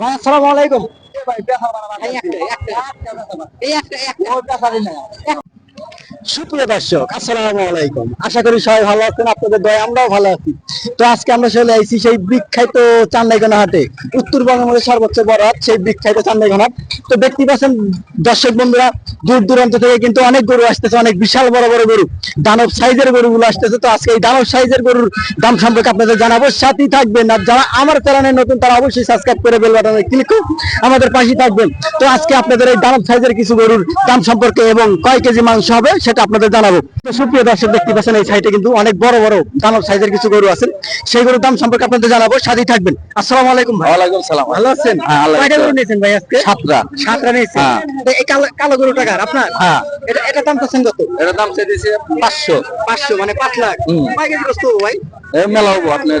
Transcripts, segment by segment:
ভাই আসসালামু আলাইকুম। সুপ্রিয় দর্শক, আসসালামু আলাইকুম। আশা করি সবাই ভালো আছেন, আপনাদের দয় আমরাও ভালো আছি। তো আজকে আমরা চলে আইছি সেই বিখ্যাত হাটে সর্বোচ্চ বড় সেই বিখ্যাত তো দেখতে পাচ্ছেন, দর্শক বন্ধুরা, দূর দূরান্ত থেকে কিন্তু অনেক গরু আসতেছে, অনেক বিশাল বড় বড় গরু। দানব সাইজের গরুগুলো আসতেছে। তো আজকে এই দানব সাইজের গরুর দাম সম্পর্কে আপনাদের জানাব। সাথেই থাকবেন, আর যারা আমার চ্যানেলে নতুন, তারা অবশ্যই সাবস্ক্রাইব করে বেল বাটনে ক্লিক করে আমাদের পাশে থাকবেন। তো আজকে আপনাদের এই দানব সাইজের কিছু গরুর দাম সম্পর্কে এবং কয় কেজি মাংস হবে, সেটা আপনাদের জানাব। সুপ্রিয় দর্শক দেখতে পাচ্ছেন এই সাইটে কিন্তু অনেক বড় বড় দানব সাইজের কিছু গরু আছে সেই গরুর দাম সম্পর্কে আপনাদের জানাব। সাথেই থাকবেন। আসসালামু আলাইকুম ভাই। ওয়ালাইকুম সালাম। ভালো আছেন? হ্যাঁ, কয়টা গরু। নিয়েছেন ভাই আজকে? সাতটা। সাতটা নিয়েছেন। হ্যাঁ। এই কালো কালো গরু টাকার আপনার? হ্যাঁ। এটা এটা দাম চাচ্ছেন কত? এটার দাম চাইতেছে পাঁচশো। পাঁচশো মানে পাঁচ লাখ। হুম। কয় কেজি হব ভাই? এ মেলা হব আপনার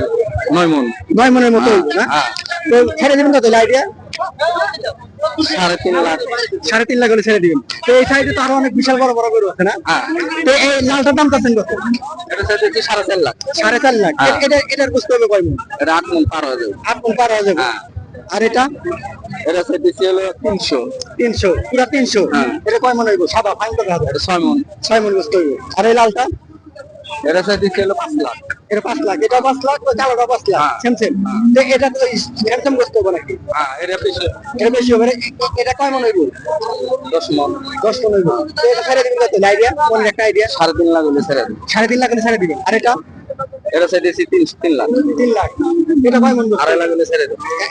নয় মন। নয় মনের মতো হ্যাঁ, না। তো ছেড়ে দিবেন কত? আইডিয়া সাড়ে তিন লাখ। সাড়ে তিন লাখ হলে ছেড়ে দিবেন। তো এই সাইডে তো আরও অনেক বিশাল বড় বড় গরু আছে না? হ্যাঁ। তো এই লালটার দাম চাচ্ছেন কত এটা সাড়ে চার লাখ। সাড়ে চার লাখ। হ্যাঁ। এটা এটার গোস্ত হবে কয় মন? এটা আট মন পার হয়ে যাবে। আট মন পার হয়ে যাবে। হ্যাঁ। আর এটা? এটা চাইতেছে হলো তিনশো। তিনশো। পুরা তিনশো। এটা কয় মন হইব? সাদা ফাইন কথা হবে এটা ছয় মন। ছয় মন গোস্ত হইব। আর এই লালটা? এটা চাইতেছে হলো পাঁচ লাখ। এটা পাঁচ লাখ এটা পাঁচ লাখ কালোটা পাঁচ লাখ। সেম সেম তো এটা তো স্যামসাং গোস্ত হবে নাকি? হ্যাঁ এটা বেশি এটা বেশি হবে। না? এ- এ- এটা কয় মন হইব? দশ মন। দশ মন হইব। এটা ছেড়ে দিবেন কত? আইডিয়া কোন একটা আইডিয়া সাড়ে তিন লাখ হলে ছেড়ে দেবে। সাড়ে তিন লাখ হলে ছেড়ে দিবেন আর এটা? তিন তিন লাখ। তিন লাখ। এটা কয় মন? আড়াই লাখ হলে ছেড়ে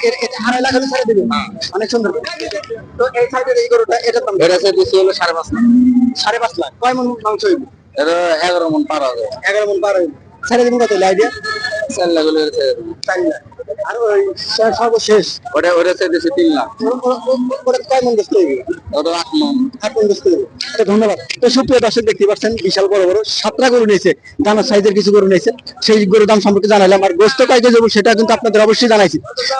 এটা আড়াই লাখ হলে ছেড়ে দিবেন হ্যাঁ। অনেক সুন্দর। তো এই সাইডের এই গরুটা এটা এটা চাইতেছে হলো সাড়ে পাঁচ লাখ। সাড়ে পাঁচ লাখ। কয় মন মাংস হইব? এগারো মন পার এগারো মন পার হইব ছেড়ে দিবেন কত আইডিয়া চার লাখ হলে ছেড়ে দেবে। চার লাখ। আর ওই সর্বশেষ? ওটা ওটা চাইতেছে তিন লাখ। ওটা কয় মন ওটা আট মন। তো ধন্যবাদ। তো সুপ্রিয় দর্শক দেখতে পাচ্ছেন বিশাল বড় বড় সাতটা গরু নিয়েছে। দানার সাইজের কিছু গরু নিয়েছে। সেই গরুর দাম সম্পর্কে জানালাম আর গোস্ত কয় কেজি সেটা কিন্তু আপনাদের অবশ্যই জানাইছি।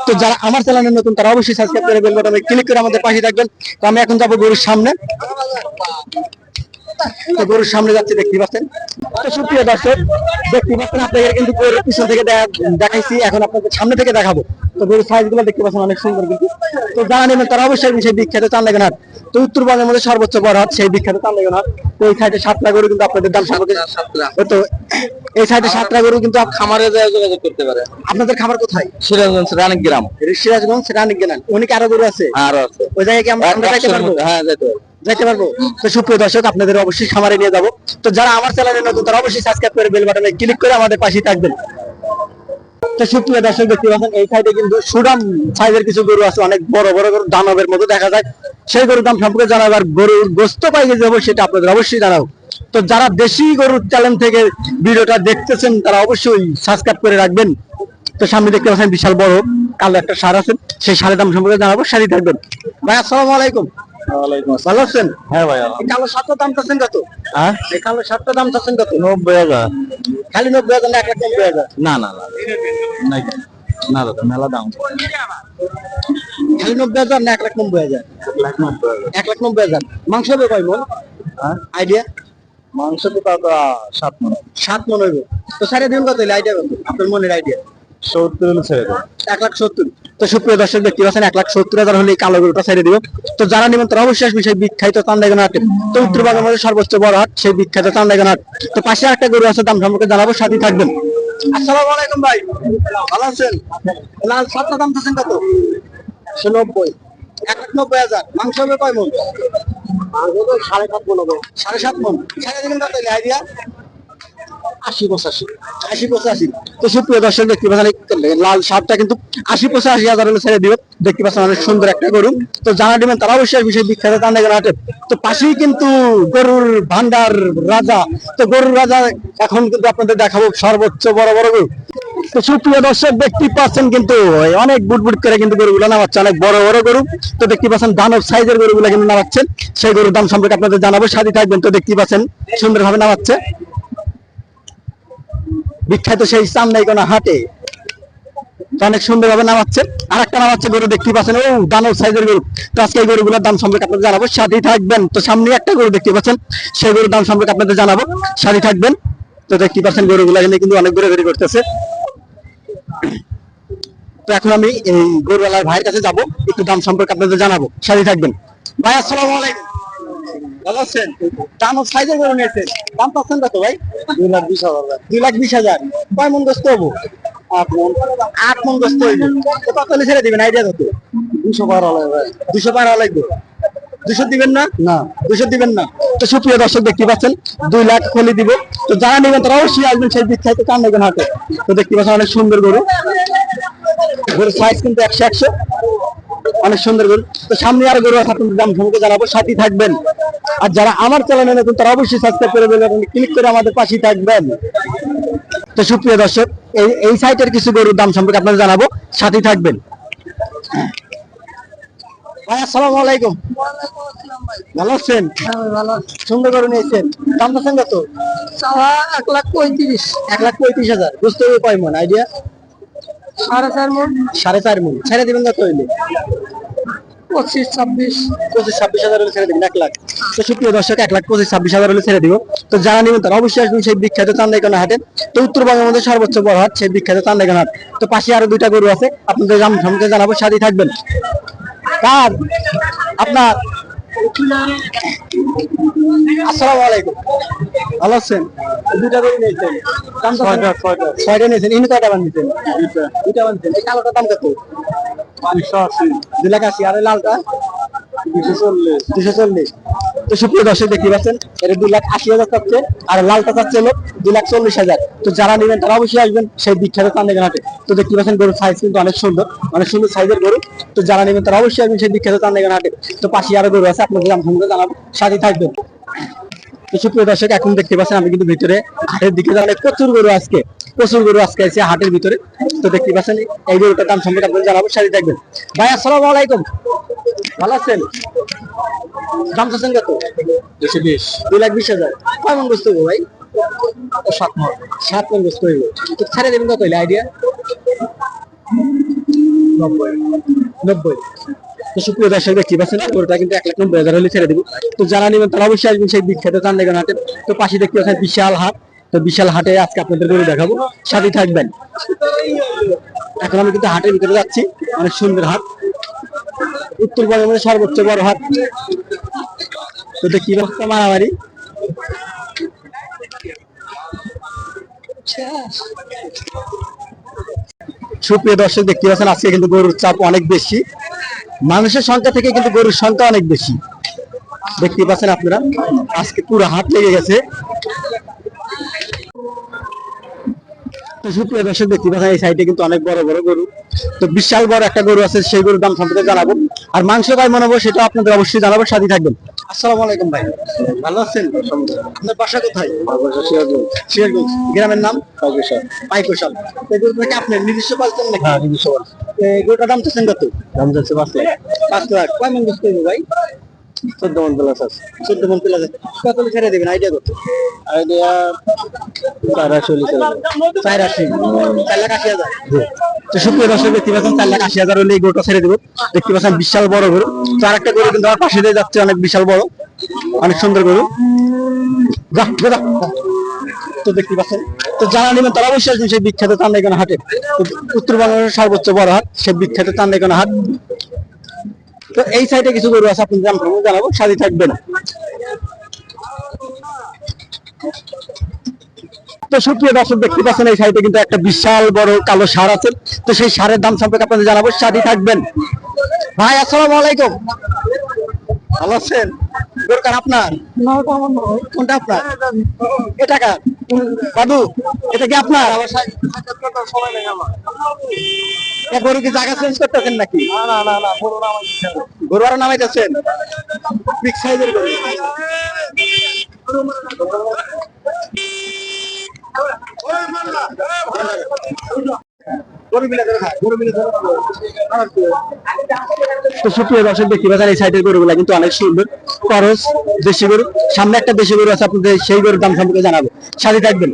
তো যারা আমার চ্যানেলে নতুন তারা অবশ্যই সাবস্ক্রাইব করে বেল বাটনে ক্লিক করে আমাদের পাশে থাকবেন। তো আমি এখন যাব গরুর সামনে। গরুর সামনে যাচ্ছে দেখতে পাচ্ছেন। তো সুপ্রিয় দর্শক দেখতে পাচ্ছেন আপনাদের কিন্তু গরুর পিছন থেকে দেখাইছি এখন আপনাদের সামনে থেকে দেখাবো। তো গরুর সাইজগুলো দেখতে পাচ্ছেন অনেক সুন্দর কিন্তু। তো যারা নেবেন তারা অবশ্যই সেই বিখ্যাত চান্দাগান হাট তো উত্তরবঙ্গের মধ্যে সর্বোচ্চ বড় হাট সেই বিখ্যাত চান্দাগান হাট তো এই সাইডে সাতটা গরু কিন্তু আপনাদের দাম সম্পর্কে তো এই সাইডে সাতটা গরু কিন্তু খামারে যোগাযোগ করতে পারে। আপনাদের খাবার কোথায়? সিরাজগঞ্জ রানিক গ্রাম সিরাজগঞ্জ রানিক গ্রাম উনি আরও গরু আছে? আর আছে। ওই জায়গায় কি আমরা যাইতে পারব? হ্যাঁ যেতে পারব। যাইতে পারব। তো সুপ্রিয় দর্শক, আপনাদের অবশ্যই খামারে নিয়ে যাব। তো যারা আমার চ্যানেলে নতুন, তারা অবশ্যই সাবস্ক্রাইব করে বেল বাটনে ক্লিক করে আমাদের পাশে থাকবেন। যারা দেশি গরুর চ্যানেল থেকে ভিডিওটা দেখতেছেন, তারা অবশ্যই সাবস্ক্রাইব করে রাখবেন। তো সামনে দেখতে পাচ্ছেন, বিশাল বড়, কালো একটা সার আছে, সেই সারের দাম সম্পর্কে জানাব, সারি থাকবেন। ভাই, আসসালামু আলাইকুম। ভালো আছেন? হ্যাঁ ভাই কালো সাতটা দাম চাচ্ছেন কত? হ্যাঁ? এই কালো সাতটা দাম চাচ্ছেন কত? নব্বই হাজার। খালি নব্বই হাজার না এক লাখ নব্বই হাজার না না না নাই না দাদা মেলা দাম। খালি নব্বই হাজার না এক লাখ নব্বই হাজার? এক লাখ নব্বই হাজার। মাংস হবে কয় মন? হ্যাঁ? আইডিয়া? মাংস তো সাত মন। সাত মন হইব। তো সাড়ে দিন কত আইডিয়া কত? আপনার মনের আইডিয়া। সত্তর হলে ছেড়ে দেবো। এক লাখ সত্তর। তো সুপ্রিয় দর্শক দেখতে পাচ্ছেন এক লাখ সত্তর হাজার হলে কালো গরুটা ছেড়ে দিব। তো যারা নেবেন তারা অবশ্যই আসবে বিখ্যাত চান্দাইগান হাটে। তো উত্তরবঙ্গের মধ্যে সর্বোচ্চ বড় হাট সেই বিখ্যাত চান্দাইগান হাট। তো পাশে একটা গরু আছে দাম সম্পর্কে জানাব সাথে থাকবেন। আসসালামু আলাইকুম ভাই। ভালো আছেন? লাল সাতটা দাম চাচ্ছেন কত? একশো নব্বই এক লাখ নব্বই হাজার। মাংস হবে কয় মন? মাংস তো সাড়ে সাত মন হবে। সাড়ে সাত মন। কত আইডিয়া আশি পঁচাশি। আশি পঁচাশি। তো সুপ্রিয় দর্শক দেখতে পাচ্ছেন লাল শার্টটা কিন্তু আশি পঁচাশি হাজার হলে ছেড়ে দিবে। দেখতে পাচ্ছেন অনেক সুন্দর একটা গরু। তো যারা নেবেন তারা অবশ্যই বিষয় বিখ্যাত চান্দাগের হাটে তো পাশেই কিন্তু গরুর ভান্ডার রাজা। তো গরুর রাজা এখন কিন্তু আপনাদের দেখাবো সর্বোচ্চ বড় বড় গরু। তো সুপ্রিয় দর্শক দেখতে পাচ্ছেন কিন্তু অনেক বুট বুট করে কিন্তু গরুগুলো নামাচ্ছে অনেক বড় বড় গরু। তো দেখতে পাচ্ছেন দানব সাইজের গরুগুলো কিন্তু নামাচ্ছেন সেই গরুর দাম সম্পর্কে আপনাদের জানাব সাথে থাকবেন। তো দেখতে পাচ্ছেন সুন্দরভাবে নামাচ্ছে। বিখ্যাত সেই চান্দাইকোনা হাটে। অনেক সুন্দর ভাবে নামাচ্ছে। আর একটা নামাচ্ছে গরু দেখতে পাচ্ছেন। ও, দানব সাইজের গরু। তো আজকে এই গরুগুলোর দাম সম্পর্কে আপনাদের জানাব। সাথেই থাকবেন। তো সামনে একটা গরু দেখতে পাচ্ছেন। সেই গরুর দাম সম্পর্কে আপনাদের জানাব। সাথে থাকবেন। তো দেখতে পাচ্ছেন, গরুগুলো এখানে কিন্তু অনেক ঘুরে ঘুরে করতেছে। তো এখন আমি এই গরুওয়ালার ভাইয়ের কাছে যাব। একটু দাম সম্পর্কে আপনাদের জানাব। সাথে থাকবেন। ভাই, আসসালামু আলাইকুম। ভালো আছেন? দাম সাইজের গরু নিয়েছেন। দাম পাচ্ছেন কত ভাই? দুই লাখ বিশ হাজার দুই লাখ বিশ হাজার। কয় মন গোস্ত হব আট মন। আট মন গোস্ত হইব। কত ছেড়ে দিবেন? আইডিয়া কত দুশো বারো লাগবে দুশো বারো লাগবে দুশো দিবেন না? না। দুশো দিবেন না। তো সুপ্রিয় দর্শক দেখতে পাচ্ছেন দুই লাখ খলি দিব। তো যারা নেবেন তারা অবশ্যই আসবেন সেই বিখ্যাত চান্দাইগঞ্জ হাটে। তো দেখতে পাচ্ছেন অনেক সুন্দর গরু। গরুর সাইজ কিন্তু একশো একশো। অনেক সুন্দর গরু। তো সামনে আর গরু আছে আপনাদের দাম সম্পর্কে জানাব। সাথী থাকবেন। আর যারা আমার চ্যানেলে নতুন তারা অবশ্যই সাবস্ক্রাইব করে দেবেন ক্লিক করে আমাদের পাশেই থাকবেন। তো সুপ্রিয় দর্শক এই এই সাইটের কিছু গরুর দাম সম্পর্কে আপনাদের জানাব। সাথী থাকবেন। ভাই আসসালামু আলাইকুম। ভালো আছেন? সুন্দর গরু নিয়েছেন। দাম পাচ্ছেন কত? এক লাখ পঁয়ত্রিশ। এক লাখ পঁয়ত্রিশ হাজার। বুঝতে হবে কয় মন আইডিয়া সাড়ে চার মন। সাড়ে চার মন। ছেড়ে দিবেন কত হইলে পঁচিশ ছাব্বিশ। পঁচিশ ছাব্বিশ হাজার হলে ছেড়ে দিবেন এক লাখ। তো সুপ্রিয় দর্শক এক লাখ পঁচিশ ছাব্বিশ হাজার হলে ছেড়ে দিব। তো যারা নেবেন তারা অবশ্যই আসবেন সেই বিখ্যাত চান্দাইকানা হাটে। তো উত্তরবঙ্গের মধ্যে সর্বোচ্চ বড় হাট সেই বিখ্যাত চান্দাইকানা হাট। তো পাশে আরও দুইটা গরু আছে। আপনাদের দাম সম্পর্কে জানাব সাথে থাকবেন। কার? আপনার? আসসালামু আলাইকুম। ভালো আছেন? দুইটা করে নিয়েছেন। ছয়টা ছয়টা। ছয়টা নিয়েছেন। ইনি কয়টা বানিয়েছেন? দুইটা। দুইটা বানিয়েছেন। এই কালোটা দাম কত? দুইশো আশি। দুই লাখ আশি। আর লালটা? দুশো চল্লিশ। দুশো চল্লিশ। তো সুপ্রিয় দর্শক দেখতে পাচ্ছেন এটা দুই লাখ আশি হাজার চাচ্ছে আর লালটা চাচ্ছে হলো দুই লাখ চল্লিশ হাজার। তো যারা নেবেন তারা অবশ্যই আসবেন সেই বিখ্যাত চান্দেগান হাটে। তো দেখতে পাচ্ছেন গরুর সাইজ কিন্তু অনেক সুন্দর অনেক সুন্দর সাইজের গরু। তো যারা নেবেন তারা অবশ্যই আসবেন সেই বিখ্যাত চান্দেগান হাটে। তো পাশে আরও গরু আছে আপনাদের সম্পর্কে জানাব সাথে থাকবেন। তো সুপ্রিয় দর্শক এখন দেখতে পাচ্ছেন আমি কিন্তু ভিতরে হাটের দিকে যাওয়া প্রচুর গরু আজকে প্রচুর গরু আজকে আছে হাটের ভিতরে। তো দেখতে পাচ্ছেন এই গরুটার দাম সম্পর্কে আপনাদের জানাব সাথে থাকবেন ভাই আসসালামু আলাইকুম। ভালো আছেন? দাম চাচ্ছেন কত? দুশো বিশ। দুই লাখ বিশ হাজার। কয় মন বস্তু ভাই? সাত মন। সাত মন বস্তু হইব। তো ছেড়ে দেবেন কত আইডিয়া? নব্বই। নব্বই। তো সুপ্রিয় দর্শক দেখতে পাচ্ছেন কিন্তু এক লাখ নব্বই হাজার হলে ছেড়ে দিব। তো যারা নেবেন, তারা অবশ্যই আসবেন সেই বিখ্যাত চান্দেগান হাটে। তো পাশে দেখতে পাচ্ছেন বিশাল হাট। তো বিশাল হাটে আজকে আপনাদের গরু দেখাবো। সাথে থাকবেন। এখন আমি কিন্তু হাটের ভিতরে যাচ্ছি। অনেক সুন্দর হাট। সর্বোচ্চ বড় হাট। তো দেখি রাস্তা মারামারি। সুপ্রিয় দর্শক, দেখতে পাচ্ছেন আজকে কিন্তু গরুর চাপ অনেক বেশি। মানুষের সংখ্যা থেকে কিন্তু গরুর সংখ্যা অনেক বেশি। দেখতে পাচ্ছেন আপনারা, আজকে পুরো হাট লেগে গেছে। তো সুপ্রিয় দর্শক, দেখতে পাচ্ছেন, এই সাইডে কিন্তু অনেক বড় বড় গরু। তো বিশাল বড় একটা গরু আছে, সেই গরুর দাম সম্পর্কে জানাব। আর মাংস ভাই মনে হব সেটা আপনাদের অবশ্যই জানাব সাথে থাকবেন। আসসালামু আলাইকুম ভাই। ভালো আছেন? আপনার বাসা কোথায়? সিরাজগঞ্জ। গ্রামের নাম? পাইকোশাল। এই গরুটাকে আপনার নিজস্ব পালছেন নাকি? হ্যাঁ নিজস্ব এই গরুটার দাম চাচ্ছেন কত? দাম চাচ্ছে পাঁচ লাখ। পাঁচ লাখ। কয় মন বসতে ভাই? চোদ্দ মন প্লাস আছে। চোদ্দ মন প্লাস আছে। কত ছেড়ে দেবেন আইডিয়া কত আইডিয়া চার আশি হলে চার আশি। চার লাখ আশি হাজার। তো সুপ্রিয় দর্শক দেখতে পাচ্ছেন চার লাখ আশি হাজার হলে এই গরুটা ছেড়ে দেবো। দেখতে পাচ্ছেন বিশাল বড় গরু। তো আরেকটা গরু কিন্তু আমার পাশে দিয়ে যাচ্ছে অনেক বিশাল বড়। অনেক সুন্দর গরু। যা যা, যা। তো দেখতে পাচ্ছেন তো যারা নেবেন তারা অবশ্যই আসবেন সেই বিখ্যাত চান্দাইকানা হাটে। উত্তরবঙ্গের সর্বোচ্চ বড় হাট সেই বিখ্যাত চান্দাইকানা হাট। তো এই সাইডে কিছু গরু আছে, আপনি জানবেন জানাব, সাথে থাকবেন। তো সুপ্রিয় দর্শক, দেখতে পাচ্ছেন, এই সাইডে কিন্তু একটা বিশাল বড় কালো সার আছে। তো সেই সারের দাম সম্পর্কে আপনাদের জানাব, সাথে থাকবেন। ভাই, আসসালাম আলাইকুম। ভালো আছেন? দরকার আপনার? কোনটা আপনার? এটা কার? বাবু এটা কি আপনার? গরু কি জায়গা চেঞ্জ করতেছেন নাকি? গরু আরও নামাইতেছেন? বিগ সাইজের গরু। তো সুপ্রিয় দর্শক দেখতে পাচ্ছেন এই সাইডের গরুগুলা কিন্তু অনেক সুন্দর। খরচ দেশি গরু সামনে একটা দেশি গরু আছে আপনাদের সেই গরুর দাম সম্পর্কে জানাব। সাথে থাকবেন।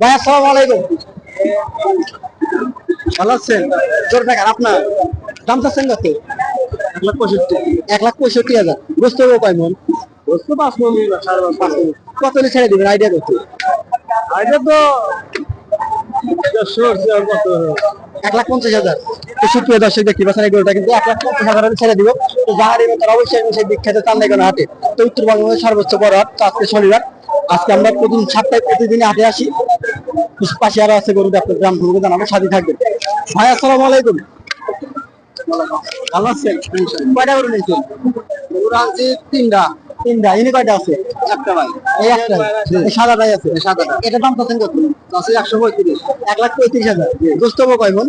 ভাই আসসালামু আলাইকুম। ভালো আছেন? জোর আপনার দাম চাচ্ছেন কত? এক লাখ পঁয়ষট্টি। এক লাখ পঁয়ষট্টি হাজার। বুঝতে হবে কয় মন? বুঝতে পাঁচ মন পাঁচ মন। কত ছেড়ে দিবেন? আইডিয়া কত? আইডিয়া তো এক লাখ পঞ্চাশ হাজার। তো সুপ্রিয় দর্শক দেখতে পাচ্ছেন এই গরুটা কিন্তু এক লাখ পঞ্চাশ হাজার ছেড়ে দিব। যাহার এবং তার অবশ্যই সেই বিখ্যাত চান্দাইগণ হাটে। তো উত্তরবঙ্গের সর্বোচ্চ বড় হাট তো আজকে শনিবার। আজকে আমরা প্রতিদিন সপ্তাহে প্রতিদিন হাটে আসি। পাশে আরও আছে গরু আপনার গ্রাম জানাব সাথে থাকবেন। ভাই আসসালামু আলাইকুম। ভালো আছেন? কয়টা গরু নিয়েছেন? গরু আনছি তিনটা। তিনটা ইনি কয়টা আছে? একটা ভাই। এই একটা এই সাদাটাই আছে। সাদাটা এটা দাম কত? আছে একশো পঁয়ত্রিশ। এক লাখ পঁয়ত্রিশ হাজার। দোস্তব কয় মন?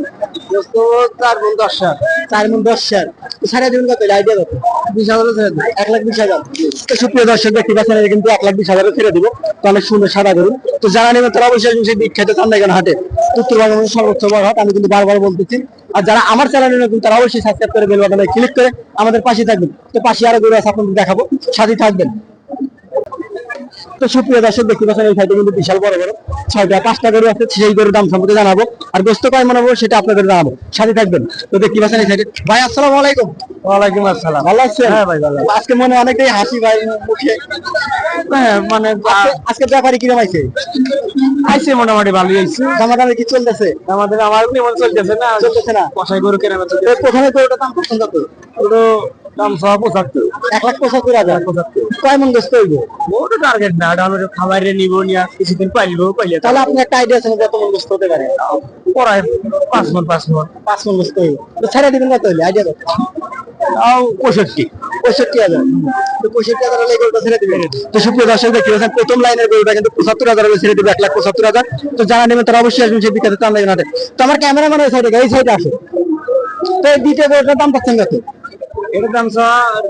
দোস্তব চার মন দশ হাজার। চার মন দশ তো সাড়ে দিন কত? আইডিয়া কত? বিশ হাজার ছেড়ে দেবো। এক লাখ বিশ হাজার। তো সুপ্রিয় দর্শক, দেখতে পাচ্ছেন কিন্তু এক লাখ বিশ হাজারে ছেড়ে দিব। তো অনেক সুন্দর সাদা গরু। তো যারা নেবেন তারা অবশ্যই সেই বিখ্যাত চান্দাইগান হাটে। উত্তরবঙ্গের সর্বোচ্চ বড় হাট, আমি কিন্তু বারবার বলতেছি। আর যারা আমার চ্যানেলে নতুন, তারা অবশ্যই সাবস্ক্রাইব করে বেল বাটনে ক্লিক করে আমাদের পাশে থাকবেন। তো পাশে আরও গরু আছে, আপনাদের দেখাবো। সাথে থাকবেন। তো সুপ্রিয় দর্শক দেখতে পাচ্ছেন এই সাইডে কিন্তু বিশাল বড় বড় ছয়টা পাঁচটা গরু আছে সেই গরুর দাম সম্পর্কে জানাব। আর গোস্ত কয় মনে হব সেটা আপনাদের জানাব। সাথে থাকবেন। তো দেখতে পাচ্ছেন এই সাইডে ভাই আসসালামু আলাইকুম। ওয়ালাইকুম আসসালাম। ভালো আছেন? হ্যাঁ ভাই, ভালো আজকে মনে অনেকটাই হাসি ভাই মুখে। হ্যাঁ মানে আজকে- ব্যাপারে কিরম আইছে? আইসে মোটামুটি ভালোই আইছে। কি চলতেছে? আমাদের আমার চলতেছে না। চলতেছে না। কষাই গরু কেনা প্রথমে তো ওটা দাম পছন্দ তো পুরো দাম সব পঁচাত্তর। এক লাখ পঁচাত্তর হাজার। কয় মন গোস্ত হইব? ওটা টার্গেট না। হলো খাবারে নিব নিয়ে কিছুদিন পাইলবো পাইলে তাহলে আপনি একটা আইডিয়া আছে কত মন হতে পারে? পড়ায় পাঁচ মন পাঁচ মন। পাঁচ মন গোস্ত হইব। ছেড়ে দিবেন কত হইলে? আইডিয়া কত? তাও পঁয়ষট্টি। পঁয়ষট্টি হাজার। তো পঁয়ষট্টি হাজার হলে এই গরুটা ছেড়ে দিবেন। তো সুপ্রিয় দর্শক দেখতে পাচ্ছেন প্রথম লাইনের গরুটা কিন্তু পঁচাত্তর হাজার হলে ছেড়ে দিবে এক লাখ পঁচাত্তর হাজার। তো যারা নেবেন তারা অবশ্যই আসবেন সেই বিখ্যাত চান লাগবে তো আমার ক্যামেরাম্যান ওই সাইডে এই সাইডে আসে তো এই দ্বিতীয় গরুটার দাম পাচ্ছেন কত? এটার দাম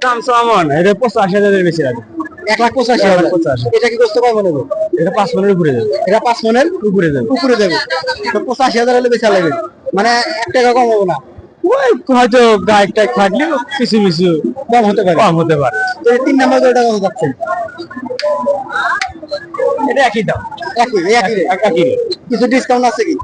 দাম চাওয়া মন এটা পঁচাশি হাজারের বেশি লাগে। এক লাখ পঁচাশি হাজার। এটা কি কয় মনে এটা পাঁচ মনের উপরে যাবে। এটা পাঁচ মনের উপরে যাবে। উপরে যাবে। তো পঁচাশি হাজার হলে বেচা লাগবে। মানে এক টাকা কম না। হয়তো গায়ে টাইক থাকলে কিছু কিছু কম হতে পারে। কম হতে পারে। তো তিন নাম্বার গরুটা কত যাচ্ছে? এটা একই দাম। একই একই কিছু ডিসকাউন্ট আছে কি?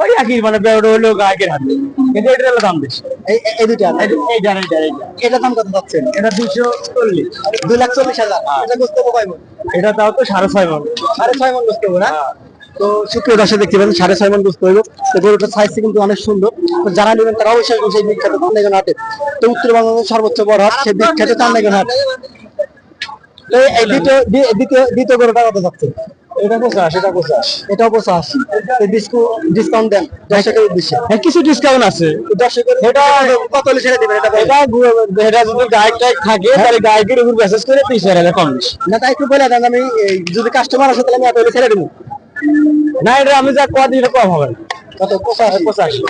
ওই একই মানে বেড়ে হলো গায়কের হাতে কিন্তু এটার হলো দাম বেশি। এই এই- এই দুইটা এই- এইটার এইটার এইটার এটা দাম কত যাচ্ছেন এটা দুশো চল্লিশ। দুই লাখ চল্লিশ হাজার। এটা গোস্ত কয় মন? এটা তাও তো সাড়ে ছয় মন। সাড়ে ছয় মন গোস্ত না তো শুক্রিয় দর্শক দেখতে পাবেন সাড়ে ছয় মন গোস্ত হইব। তো গরুটার সাইজ কিন্তু অনেক সুন্দর। তো যারা নেবেন তারা অবশ্যই সেই বিখ্যাত হাটে। তো উত্তরবঙ্গের সর্বোচ্চ বড় হাট সেই বিখ্যাত চান্দাইগণ হাট। তো এই দ্বিতীয় দ্বিতীয় দ্বিতীয় গরুটা কত যাচ্ছে এটা পঁচাশ এটা পঁচাশ এটা পঞ্চাশ ডিসকাউন্ট দেন দর্শকের উদ্দেশ্যে। হ্যাঁ কিছু ডিসকাউন্ট আছে। দর্শকের এটা কত দিবেন? এটা এটা এটা যদি থাকে তাহলে গায়কের উপর মেসেজ করে তিরিশ হাজার কম না তাই একটু বলে দেন আমি যদি কাস্টমার আসে তাহলে আমি এত ছেড়ে দেবো। না এটা আমি যা কদিন এটা কম হবে না। এক লাখ পঁচাশি।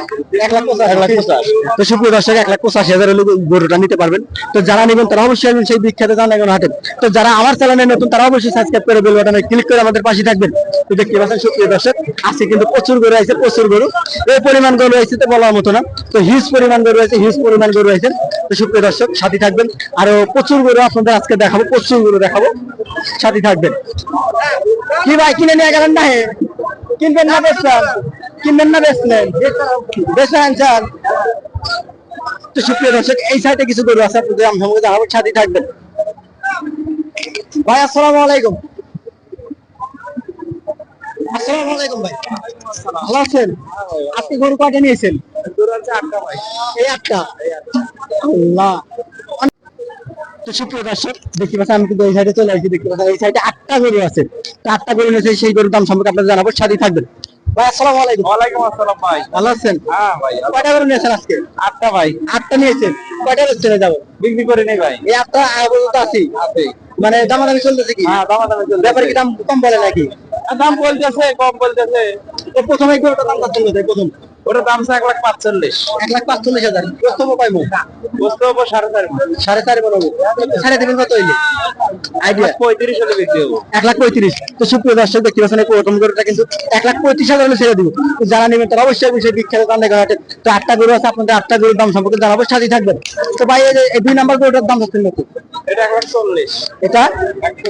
এক লাখ পঁচাশি। তো সুপ্রিয় দর্শক এক লাখ পঁচাশি হাজার গরুটা নিতে পারবেন। তো যারা নেবেন তারা অবশ্যই সেই বিখ্যাত জানাগণ হাটে। তো যারা আমার চ্যানেলে নতুন তারা অবশ্যই সাবস্ক্রাইব করে বেল বাটনে ক্লিক করে আমাদের পাশে থাকবেন। তো দেখতে পাচ্ছেন সুপ্রিয় দর্শক আজকে কিন্তু প্রচুর গরু আছে প্রচুর গরু। এই পরিমাণ গরু আছে তো বলার মতো না। তো হিউজ পরিমাণ গরু আছে হিউজ পরিমাণ গরু আছে। তো সুপ্রিয় দর্শক সাথে থাকবেন। আরও প্রচুর গরু আপনাদের আজকে দেখাবো প্রচুর গরু দেখাবো। সাথে থাকবেন। কি ভাই কিনে নিয়ে গেলেন না? কিনবেন না বেচছেন কিনবেন না বেচলেন বেচলেন স্যার। তো সুপ্রিয় দর্শক এই সাইডে কিছু গরু আছে আপনাদের আমি সম্পর্কে জানাব সাথে থাকবেন। ভাই আসসালামু আলাইকুম। আসসালামু আলাইকুম ভাই। ভালো আছেন? আপনি গরু কয়টা নিয়েছেন? এই আটটা? আল্লাহ। তো সুপ্রিয় দর্শক দেখতে পাচ্ছেন আমি কিন্তু এই সাইডে চলে আসছি দেখতে পাচ্ছেন এই সাইডে আটটা গরু আছে। তো আটটা গরু নিয়েছে সেই গরুর দাম সম্পর্কে আপনাদের জানাব সাথে থাকবেন। ভাই আসসালামু আলাইকুম। ওয়ালাইকুম আসসালাম ভাই। ভালো আছেন? হ্যাঁ ভাই কয়টা গরু নিয়েছেন আজকে? আটটা ভাই। আটটা নিয়েছেন। কয়টা বেচতে যাব? বিক্রি করে নেই ভাই। এই আটটা আপাতত আছি। আছে। মানে দামাদামি চলতেছে কি? হ্যাঁ দাম দামে চলছে ব্যাপারে কি দাম কম বলে নাকি? দাম বলতেছে কম বলতেছে। তো প্রথমে কি ওটা দাম কোথায় প্রথম? ওটার দাম এক লাখ পাঁচচল্লিশ। এক লাখ পাঁচচল্লিশ হাজার। প্রথম পাইবো? বসতে সাড়ে চার। সাড়ে চার বানাবো সাড়ে তিন কত হইলে? আইডিয়া পঁয়ত্রিশ হলে বিক্রি হব। এক লাখ পঁয়ত্রিশ। তো সুপ্রিয় দর্শক দেখতে পাচ্ছেন প্রথম গরুটা কিন্তু এক লাখ পঁয়ত্রিশ হাজার হলে ছেড়ে দিব। যারা নেবেন তারা অবশ্যই বিষয় বিখ্যাত ঘাটে তো আটটা গরু আছে আপনাদের আটটা গরুর দাম সম্পর্কে জানাব সাথে থাকবেন। তো ভাই এই দুই নাম্বার গরুটার দাম হচ্ছে এটা এক লাখ চল্লিশ। এটা?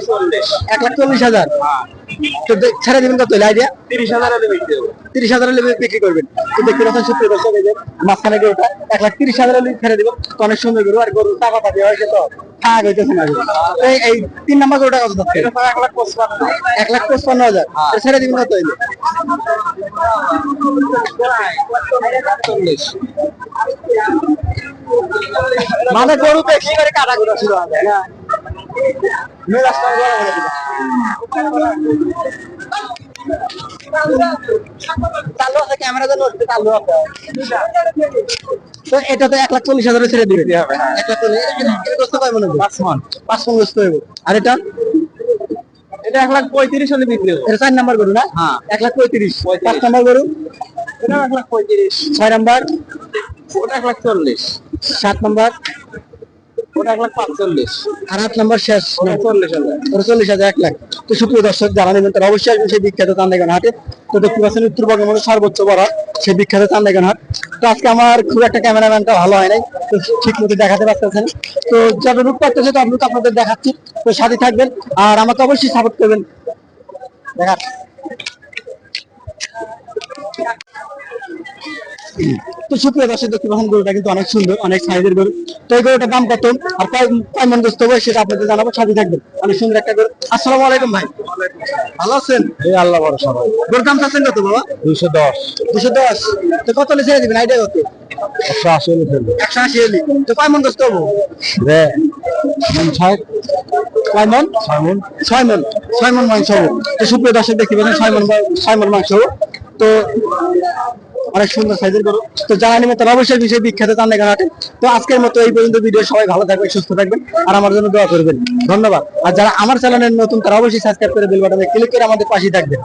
চল্লিশ। এক লাখ চল্লিশ হাজার। হ্যাঁ। তো ছেড়ে দিবেন কত আইডিয়া তিরিশ হাজার হলে বিক্রি হব তিরিশ হাজার হলে বিক্রি করবেন। তো দেখতে পাচ্ছেন সুপ্রিয় দর্শক মাঝখানে গরুটা এক লাখ তিরিশ হাজার ছেড়ে দিবেন তো অনেক সুন্দর গরু আর গরু টাকা পাতি হয়েছে তো। থাক হইতেছে না এই- এই তিন নাম্বার গরুটা কত যাচ্ছে? এক লাখ পঁচপান্ন হাজার। তো ছেড়ে দিবেন কত হইলে? মানে গরু বেশি করে কাটা গরু ছিল আগে, চালু আছে ক্যামেরা তো চালু আছে তো এটা তো এক লাখ চল্লিশ হাজারে ছেড়ে দিবে এক লাখ চল্লিশ এটা- এটা গোস্ত পাই মনে হয় পাঁচ মন। পাঁচ মন গোস্ত হইব আর এটা? এটা এক লাখ পঁয়ত্রিশ হলে বিক্রি এটা চার নাম্বার গরু না? হ্যাঁ। এক লাখ পঁয়ত্রিশ। পাঁচ নাম্বার গরু? এটা এক লাখ পঁয়ত্রিশ। ছয় নাম্বার? ওটা এক লাখ চল্লিশ। সাত নাম্বার? ওটা এক লাখ পাঁচচল্লিশ। আর আট নাম্বার শেষ চল্লিশ হাজার। এক লাখ। তো সুপ্রিয় দর্শক যারা নেবেন তারা অবশ্যই আসবেন সেই বিখ্যাত চান্দাইগান হাটে। তো দেখতে পাচ্ছেন উত্তরবঙ্গের মধ্যে সর্বোচ্চ বড় সেই বিখ্যাত চান্দাইগান হাট। তো আজকে আমার খুব একটা ক্যামেরাম্যানটা ভালো হয় নাই। তো ঠিক মতো দেখাতে পারতেছেন তো যতটুকু পারতেছে ততটুকু আপনাদের দেখাচ্ছি। তো সাথে থাকবেন আর আমাকে অবশ্যই সাপোর্ট করবেন। দেখা। তো সুপ্রিয় দর্শক দেখতে পাচ্ছেন গরুটা কিন্তু অনেক সুন্দর অনেক সাইজের গরু। তো এই গরুটার দাম কত? আর কয় কয় মন গোস্ত হবে সেটা আপনাদের জানাব সাথে থাকবেন। অনেক সুন্দর একটা গরু। আসসালামু আলাইকুম ভাই। ভালো আছেন? এই আল্লাহ ভরসা ভাই। গরুর দাম চাচ্ছেন কত বাবা? দুইশো দশ। দুশো দশ। তো কত হলে ছেড়ে দিবেন? আইডিয়া কত? একশো আশি হলে ফেলবে একশো আশি হলে। তো কয় মন গোস্ত হব? রে ষাট। কয় মন? ছয় মন। ছয় মন। ছয় মন মাংস তো সুপ্রিয় দর্শক, দেখতে পাচ্ছেন সাইমন মন বা- ছয় মন মাংস তো অনেক সুন্দর সাইজের গরু। তো যারা নিবে তারা অবশ্যই বিষয় বিখ্যাত চান্দাইগান হাটে। তো আজকের মতো এই পর্যন্ত ভিডিও। সবাই ভালো থাকবেন, সুস্থ থাকবেন আর আমার জন্য দোয়া করবেন। ধন্যবাদ। আর যারা আমার চ্যানেলের নতুন, তারা অবশ্যই সাবস্ক্রাইব করে বেল বাটনে ক্লিক করে আমাদের পাশে থাকবেন।